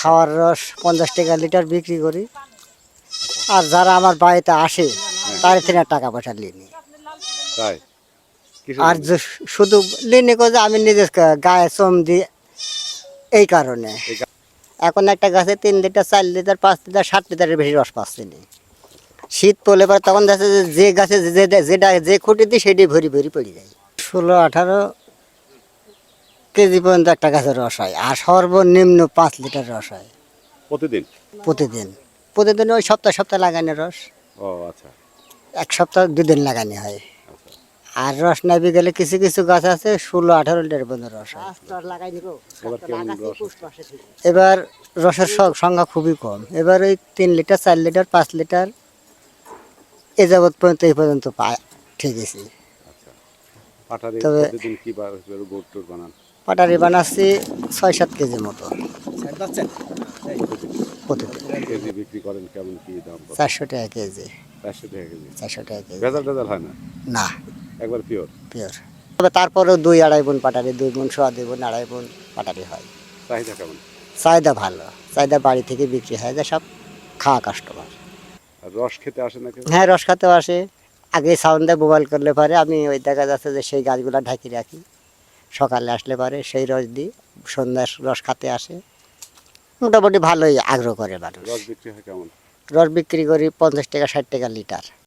খাওয়ার রস পঞ্চাশ টাকা লিটার বিক্রি করি। আর যারা আমার বাড়িতে আসে তার থেকে টাকা পয়সা নিয়ে নিই। তাই? আর শুধু লিনে যে আমি নিজে গায়ে চম দিই এই কারণে। এখন একটা গাছে তিন লিটার চার লিটার পাঁচ লিটার সাত লিটারের বেশি রস পাচ্ছি না। শীত পড়লে পরে তখন দেখা যে যে গাছে যে যেটা যে খুঁটি দিই সেটি ভরি ভরি পড়ে যায়। ষোলো আঠারো কেজি পর্যন্ত একটা গাছের রস হয় আর সর্বনিম্ন পাঁচ লিটার রস হয়। প্রতিদিন? প্রতিদিন। প্রতিদিন ওই সপ্তাহ সপ্তাহ লাগানো রস। ও আচ্ছা। এক সপ্তাহ দুদিন লাগানো হয়। আচ্ছা। আর রস নাবি গেলে কিছু কিছু গাছ আছে ষোলো আঠারো লিটার পর্যন্ত রস হয়। এবার রসের সংখ্যা খুবই কম। এবার ওই তিন লিটার চার লিটার পাঁচ লিটার এ যাবৎ পর্যন্ত এই পর্যন্ত পায় ঠিকই আচ্ছা। পাঠারি তবে- পাটারি বানাচ্ছি ছয় সাত কেজি মতো। প্রতিদিন। কেজি বিক্রি করেন কেমন কি দাম চারশো টাকা কেজি। চারশো টাকা কেজি। চারশো টাকা কেজি। ভেজাল টেজাল হয় না? না। একবার পিওর? পিওর। তবে তারপরেও দুই আড়াই বোন পাটারি দুই বোন সোয়া দুই বোন আড়াই বোন পাটারি হয়। চাহিদা কেমন? চাহিদা ভালো। চাহিদা বাড়ি থেকে বিক্রি হয় যা সব খাওয়া কাস্টমার রস খেতে আসে না হ্যাঁ রস খাতেও আসে। আগে সাউন্ডে মোবাইল করলে পারে আমি ওই দেখা যাচ্ছে যে সেই গাছগুলো ঢাকি রাখি। সকালে আসলে পারে সেই রস দিই সন্ধ্যার রস খাতে আসে। মোটামুটি ভালোই আগ্রহ করে মানুষ। রস বিক্রি হয় কেমন? রস বিক্রি করি পঞ্চাশ টাকা ষাট টাকা লিটার।